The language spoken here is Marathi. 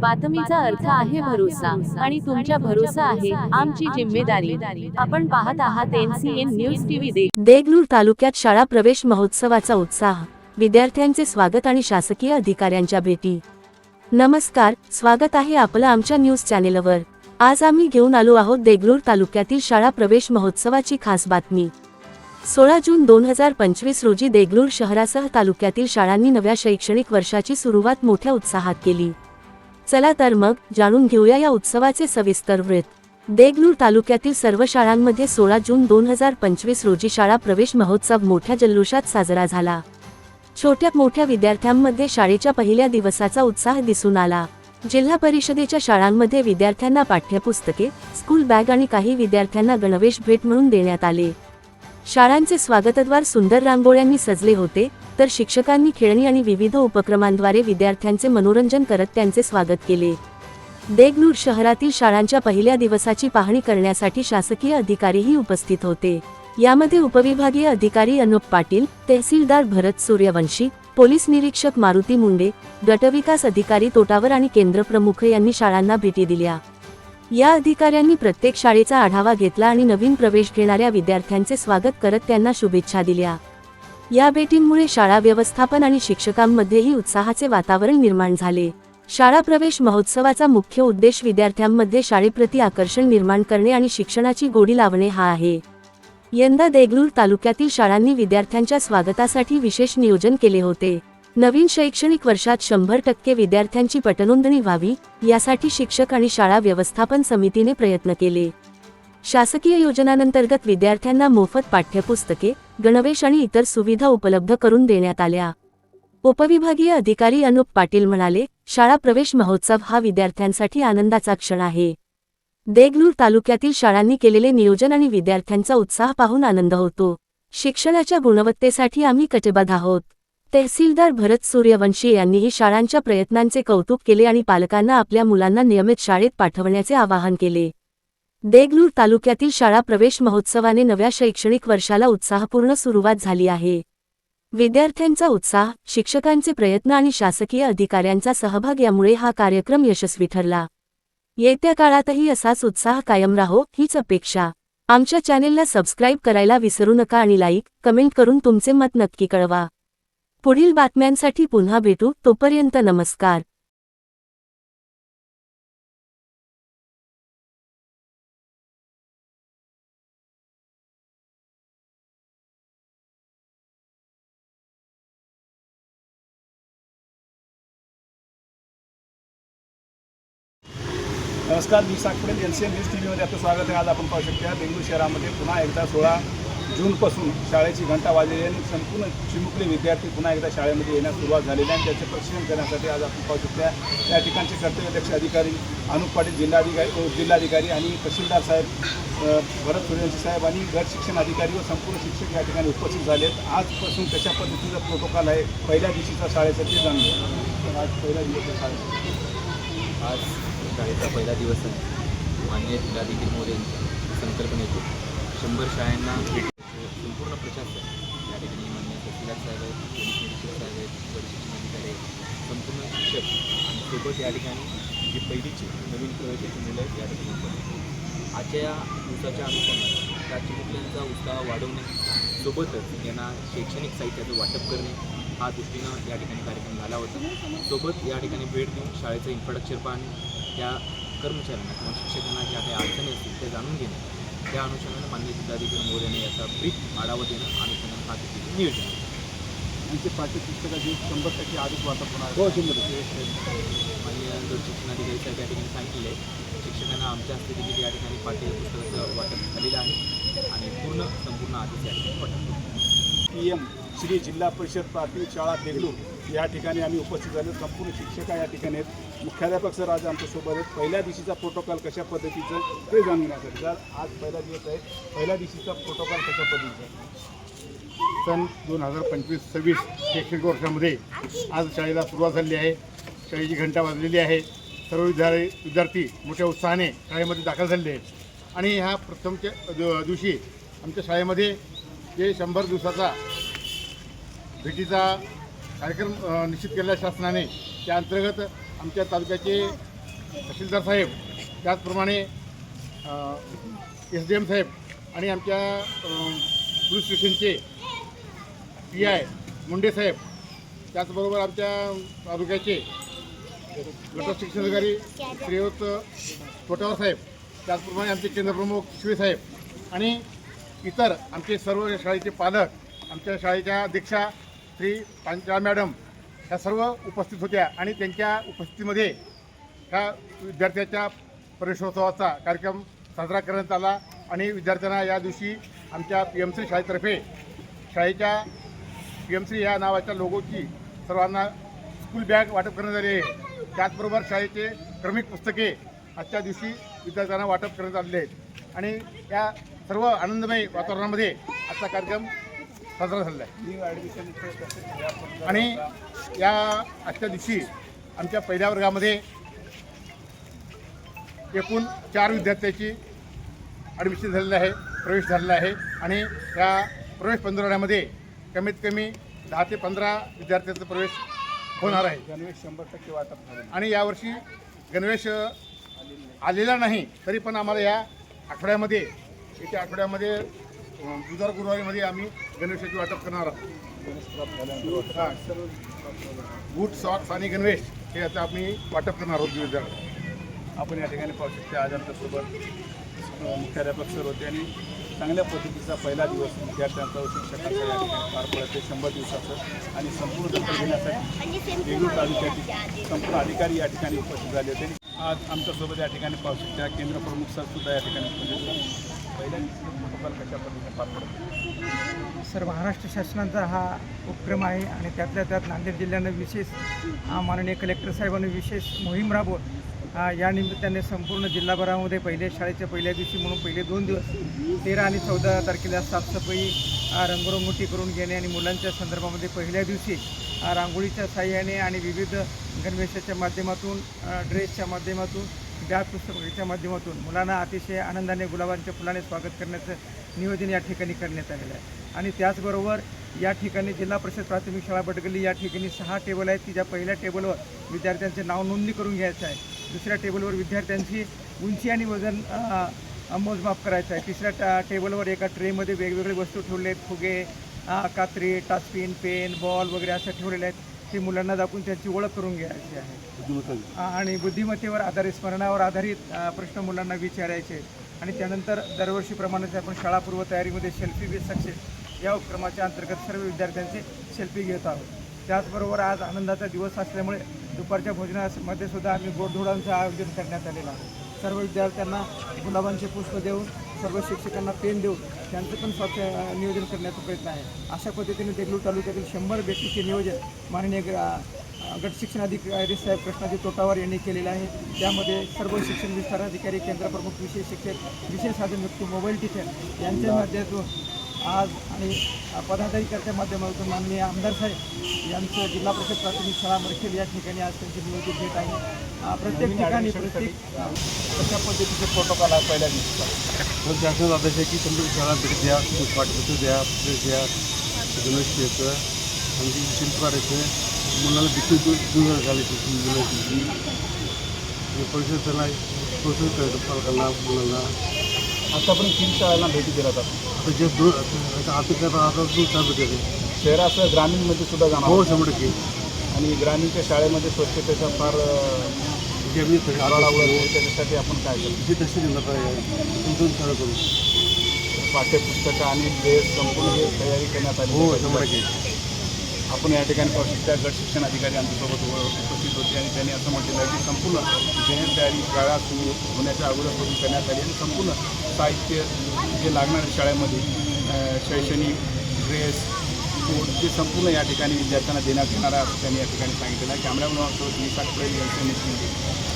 बातमीचा अर्थ आहे भरोसा आणि तुमच्या भरोसा आहे आमची जिम्मेदारी. आपण पाहत आहात एनसीएन न्यूज टीव्ही दे देगलूर तालुक्यात शाळा प्रवेश महोत्सवाचा उत्साह. विद्यार्थ्यांचे स्वागत आणि शासकीय अधिकाऱ्यांच्या भेटी. नमस्कार स्वागत आहे आपलं आमच्या न्यूज चॅनेलवर. आज आम्ही घेऊन आलो आहोत देगलूर तालुक्यातील शाळा प्रवेश महोत्सवाची खास बातमी. सोळा जून दोन हजार पंचवीस रोजी देगलूर शहरासह तालुक्यातील शाळांनी नव्या शैक्षणिक वर्षाची सुरुवात मोठ्या उत्साहात केली. चला तर मग जाणून घेऊया या उत्सवाचे सविस्तर वृत्त. देगलूर तालुक्यातील सर्व शाळांमध्ये सोळा जून दोन हजार पंचवीस रोजी शाळा प्रवेश महोत्सव मोठ्या जल्लोषात साजरा झाला. छोट्या मोठ्या विद्यार्थ्यांमध्ये शाळेच्या पहिल्या दिवसाचा उत्साह दिसून आला. जिल्हा परिषदेच्या शाळांमध्ये विद्यार्थ्यांना पाठ्यपुस्तके स्कूल बॅग आणि काही विद्यार्थ्यांना गणवेश भेट म्हणून देण्यात आले. शाळांचे स्वागतद्वार सुंदर रांगोळ्यांनी सजले होते तर शिक्षकांनी खेळणी आणि विविध उपक्रमांद्वारे विद्यार्थ्यांचे मनोरंजन करत त्यांचे स्वागत केले. देगलूर शहरातील शाळांच्या पहिल्या दिवसाची पाहणी करण्यासाठी शासकीय अधिकारीही उपस्थित होते. यामध्ये उपविभागीय अधिकारी अनुप पाटील तहसीलदार भरत सूर्यवंशी पोलीस निरीक्षक मारुती मुंडे गटविकास अधिकारी तोटावर आणि केंद्र प्रमुख यांनी शाळांना भेटी दिल्या. या अधिकाऱ्यांनी प्रत्येक शाळेचा आढावा घेतला आणि नवीन प्रवेश घेणाऱ्या विद्यार्थ्यांचे स्वागत करत त्यांना शुभेच्छा दिल्या. या भेटींमुळे शाळा व्यवस्थापन आणि शिक्षकांमध्येही उत्साहाचे वातावरण निर्माण झाले. शाळा प्रवेश महोत्सवाचा मुख्य उद्देश विद्यार्थ्यांमध्ये शाळेप्रती आकर्षण निर्माण करणे आणि शिक्षणाची गोडी लावणे हा आहे. यंदा देगलूर तालुक्यातील शाळांनी विद्यार्थ्यांच्या स्वागतासाठी विशेष नियोजन केले होते. नवीन शैक्षणिक वर्षात शंभर टक्के विद्यार्थ्यांची पटनोंदणी व्हावी यासाठी शिक्षक आणि शाळा व्यवस्थापन समितीने प्रयत्न केले. शासकीय योजनांतर्गत विद्यार्थ्यांना मोफत पाठ्यपुस्तके गणवेश आणि इतर सुविधा उपलब्ध करून देण्यात आल्या. उपविभागीय अधिकारी अनुप पाटील म्हणाले शाळा प्रवेश महोत्सव हा विद्यार्थ्यांसाठी आनंदाचा क्षण आहे. देगलूर तालुक्यातील शाळांनी केलेले नियोजन आणि विद्यार्थ्यांचा उत्साह पाहून आनंद होतो. शिक्षणाच्या गुणवत्तेसाठी आम्ही कटिबद्ध आहोत. तहसीलदार भरत सूर्यवंशी यांनीही शाळांच्या प्रयत्नांचे कौतुक केले आणि पालकांना आपल्या मुलांना नियमित शाळेत पाठवण्याचे आवाहन केले. देगलूर तालुक्यातील शाळा प्रवेश महोत्सवाने नव्या शैक्षणिक वर्षाला उत्साहपूर्ण सुरुवात झाली आहे. विद्यार्थ्यांचा उत्साह शिक्षकांचे प्रयत्न आणि शासकीय अधिकाऱ्यांचा सहभाग यामुळे हा कार्यक्रम यशस्वी ठरला. येत्या काळातही असाच उत्साह कायम राहो हीच अपेक्षा. आमच्या चॅनेलला सबस्क्राईब करायला विसरू नका आणि लाईक कमेंट करून तुमचे मत नक्की कळवा. पुढील बातम्यांसाठी पुन्हा भेटू. तोपर्यंत नमस्कार. नमस्कार मी साकपडेल L C M news T व्हीमध्ये आपलं स्वागत आहे. आज आपण पाहू शकता बेंगळूर शहरामध्ये पुन्हा एकदा सोळा जूनपासून शाळेची घंटा वाजली आहे आणि संपूर्ण चिमुकले विद्यार्थी पुन्हा एकदा शाळेमध्ये येण्यास सुरुवात झालेली आहे आणि त्याचे प्रशिक्षण करण्यासाठी आज आपण पाहू शकतो. या ठिकाणचे कर्तव्यध्यक्ष अधिकारी अनुप पाटील जिल्हाधिकारी जिल्हाधिकारी आणि तहसीलदार साहेब भरत सूर्यवंशी साहेब आणि गट शिक्षण अधिकारी व संपूर्ण शिक्षक या ठिकाणी उपस्थित झाले आहेत आजपासून कशा पद्धतीचा प्रोटोकॉल आहे? पहिल्या दिवशीचा शाळेचं ते जाणलं आज पहिल्या दिवस शाळेचा. आज शाळेचा पहिला दिवस आहे. मान्य जिल्हाधिकारी मोदी संकल्पनेतून शंभर शाळांना भेट संपूर्ण प्रशासन या ठिकाणी मान्य तहसीलदार साहेब आहेत पोलीस निरीक्षक साहेब आहेत परिशिक्षण अधिकारी आहेत संपूर्ण शिक्षक. आणि सोबत या ठिकाणी जी पहिलीची नवीन प्रवेशाची मुलं आहेत या ठिकाणी उपस्थित आजच्या या दिवसाच्या अनुषंगाने त्या चिमुकल्यांचा उत्साह वाढवणे सोबतच यांना शैक्षणिक साहित्याचं वाटप करणे हा दृष्टीनं या ठिकाणी कार्यक्रम झाला होता. सोबत या ठिकाणी भेट देऊन शाळेचं इन्फ्रास्ट्रक्चर पाहणे त्या कर्मचाऱ्यांना किंवा शिक्षकांना ज्या काही अडचणी असतील त्या जाणून घेणे त्या अनुषंगाने मान्य जिल्हाधिकारी मोर्याने याचा ब्रीफ आढावा देणं अनुषंगाने हा देखील नियोजन आहे. यांचे पाठ्यपुस्तकाची शंभर टक्के आधीच वाटप होणार हो शंभर माननीय शिक्षणाधिकारी साहेब या ठिकाणी सांगितले. शिक्षकांना आमच्या हस्ते देखील या ठिकाणी पाठ्यपुस्तकाचं वाटप झालेलं आहे आणि पूर्ण संपूर्ण आधीच या ठिकाणी वाटप पी एम श्री जिल्हा परिषद प्राथमिक शाळा देगलूर या ठिकाणी आम्ही उपस्थित झालो. संपूर्ण शिक्षक या ठिकाणी आहेत. मुख्याध्यापक सर आज आमच्यासोबत आहेत. पहिल्या दिवशीचा प्रोटोकॉल कशा पद्धतीचं ते जाणून घेण्यासाठी सर आज पहिला दिवस आहे. पहिल्या दिवशीचा प्रोटोकॉल कशा पद्धतीचा सन दोन हजार पंचवीस सव्वीस शैक्षणिक वर्षामध्ये आज शाळेला सुरुवात झालेली आहे. शाळेची घंटा वाजलेली आहे. सर्व विद्यार्थी विद्यार्थी मोठ्या उत्साहाने शाळेमध्ये दाखल झालेले आहेत. आणि ह्या प्रथमच्या दिवशी आमच्या शाळेमध्ये जे शंभर दिवसाचा भेटीचा कार्यक्रम निश्चित केलेला शासनाने त्या अंतर्गत आमच्या तालुक्याचे तहसीलदार साहेब त्याचप्रमाणे एस डी एम साहेब आणि आमच्या पोलीस स्टेशनचे पी आय मुंडे साहेब त्याचबरोबर आमच्या तालुक्याचे गट शिक्षणाधिकारी श्रीयुत छोटावर साहेब त्याचप्रमाणे आमचे केंद्रप्रमुख शिवे साहेब आणि इतर आमचे सर्व शाळेचे पालक आमच्या शाळेच्या अध्यक्षा श्री पांचा मॅडम ह्या सर्व उपस्थित होत्या आणि त्यांच्या उपस्थितीमध्ये ह्या विद्यार्थ्याच्या प्रवेशोत्सवाचा कार्यक्रम साजरा करण्यात आला आणि विद्यार्थ्यांना या दिवशी आमच्या पी एम सी शाळेतर्फे शाळेच्या पी एम सी या नावाच्या लोगोची सर्वांना स्कूल बॅग वाटप करण्यात आली आहे. त्याचबरोबर शाळेचे क्रमिक पुस्तके आजच्या दिवशी विद्यार्थ्यांना वाटप करण्यात आलेले आहेत. आणि या सर्व आनंदमय वातावरणामध्ये आजचा कार्यक्रम साजरा झालेला आहे. आणि या आजच्या दिवशी आमच्या पहिल्या वर्गामध्ये एकूण चार विद्यार्थ्याची ॲडमिशन झालेलं आहे प्रवेश झालेला आहे. आणि या प्रवेश पंधरवड्यामध्ये कमीत कमी दहा ते पंधरा विद्यार्थ्यांचा प्रवेश होणार आहे. गणवेश शंभर टक्के वाटप आणि यावर्षी गणवेश आलेला नाही तरी पण आम्हाला या आठवड्यामध्ये येत्या आठवड्यामध्ये अ, बुधवार गुरुवारीमध्ये आम्ही गणवेशाची वाटप करणार आहोत. गणेश बूट सॉक्स आणि गणवेश हे आता आम्ही वाटप करणार आहोत दिवस आपण या ठिकाणी पाहू शकतो आज आमच्यासोबत मुख्याध्यापक सर होते आणि चांगल्या पद्धतीचा पहिला दिवस विद्यार्थ्यांचा व शिक्षकांचा या ठिकाणी पार पडत शंभर दिवसाचं आणि संपूर्ण दखल घेण्यासाठी देगलूर तालुक्यातील संपूर्ण अधिकारी या ठिकाणी उपस्थित झाले होते. आज आमच्यासोबत या ठिकाणी पाहू शकता केंद्र प्रमुख सरसुद्धा या ठिकाणी उपस्थित होते पहिल्या दिवशी प्रोटोकॉल कशा पद्धतीने पार पडतो सर महाराष्ट्र शासनाचा हा उपक्रम आहे आणि त्यातल्या त्यात नांदेड जिल्ह्यानं विशेष माननीय कलेक्टर साहेबांनी विशेष मोहीम राबवून या निमित्ताने संपूर्ण जिल्हाभरामध्ये पहिले शाळेच्या पहिल्या दिवशी म्हणून पहिले दोन दिवस तेरा आणि चौदा तारखेला साफसफाई रंगरंगोटी करून घेणे आणि मुलांच्या संदर्भामध्ये पहिल्या दिवशी रांगोळीच्या साह्याने आणि विविध गणवेशाच्या माध्यमातून ड्रेसच्या माध्यमातून बॅग पुस्तकाच्या माध्यमातून मुलांना अतिशय आनंदाने गुलाबांच्या फुलाने स्वागत करण्याचं नियोजन या ठिकाणी करण्यात आलेलं आहे. आणि त्याचबरोबर या ठिकाणी जिल्हा परिषद प्राथमिक शाळा बडगली या ठिकाणी सहा टेबल आहेत की ज्या पहिल्या टेबलवर विद्यार्थ्यांचे नाव नोंदणी करून घ्यायचं आहे. दुसऱ्या टेबलवर विद्यार्थ्यांची उंची आणि वजन मोजमाप करायचं आहे. तिसऱ्या टा टेबलवर एका ट्रेमध्ये वेगवेगळे वस्तू ठेवले आहेत फुगे कात्री टास्पिन पेन बॉल वगैरे असं ठेवलेले आहेत. ते मुलांना दाखवून त्यांची ओळख करून घ्यायची आहे. आणि बुद्धिमत्तेवर आधारित स्मरणावर आधारित प्रश्न मुलांना विचारायचे. आणि त्यानंतर दरवर्षीप्रमाणेच आपण शाळापूर्व तयारीमध्ये सेल्फी विथ सक्सेस या उपक्रमाच्या अंतर्गत सर्व विद्यार्थ्यांचे सेल्फी घेत आहोत. त्याचबरोबर आज आनंदाचा दिवस असल्यामुळे दुपारच्या भोजनामध्ये सुद्धा आम्ही गोडधोडांचं आयोजन करण्यात आलेलं आहे. सर्व विद्यार्थ्यांना गुलाबांचे पुष्प देऊन सर्व शिक्षकांना पेन देऊन त्यांचं पण स्वच्छ नियोजन करण्याचा प्रयत्न आहे. अशा पद्धतीने देगलूर तालुक्यातील शंभर व्यक्तीचे नियोजन माननीय ग्रा- गट शिक्षणाधिकारी साहेब कृष्णाजी तोटावर यांनी केलेलं आहे. त्यामध्ये सर्व शिक्षण विस्तार अधिकारी केंद्रप्रमुख विशेष शिक्षक विशेष साधन व्यक्ती मोबाईल टीचर यांच्या माध्यमातून आज आणि पदाधिकाऱ्याच्या माध्यमातून माननीय आमदार साहेब यांचं जिल्हा परिषद प्राथमिक शाळा मरखेल या ठिकाणी आज त्यांची नियोजित भेट आहे. प्रत्येक ठिकाणी प्रत्येक कशा पद्धतीचे प्रोटोकॉल आहे पहिल्या दिवशी? तर शासन आदेश आहे की समजा शाळा भेट द्या पाठपुस्तक द्या प्रेस द्या गणेश द्यायचं आणखी शिल्प काढायचं मुलांना देखील दूर दूर घालायची मुलांची परिसर त्यांना प्रोत्साहित करायचं पालकांना मुलांना. आतापर्यंत तीन शाळांना भेटी दिल्या जातात. आता जे दूर आता आता करता आता दूर चालू भेटायचे शहरासह ग्रामीणमध्ये सुद्धा जाणार हो. शंभर टक्के. आणि ग्रामीणच्या शाळेमध्ये स्वच्छतेचा फार अ, जे आम्ही तसे आराडा वगैरे आहे, त्याच्यासाठी आपण काय करतो? जे तसे तुमचं चालू करू. पाठ्यपुस्तकं आणि ड्रेस संपूर्ण हे तयारी करण्यात आली हो शंभर टक्के. आपण या ठिकाणी पाहू शकता गट शिक्षण अधिकारी आमच्यासोबत उपस्थित होते आणि त्यांनी असं म्हटलेलं आहे की संपूर्ण जयंत तयारी शाळा सुरू होण्याच्या अगोदरपासून करण्यात आली आणि संपूर्ण साहित्य जे लागणार शाळेमध्ये शैक्षणिक ड्रेस कोड जे संपूर्ण या ठिकाणी विद्यार्थ्यांना देण्यात येणार आहे असं त्यांनी या ठिकाणी सांगितलेलं आहे. कॅमेरामॅन मी साखरे यांचं निश्चित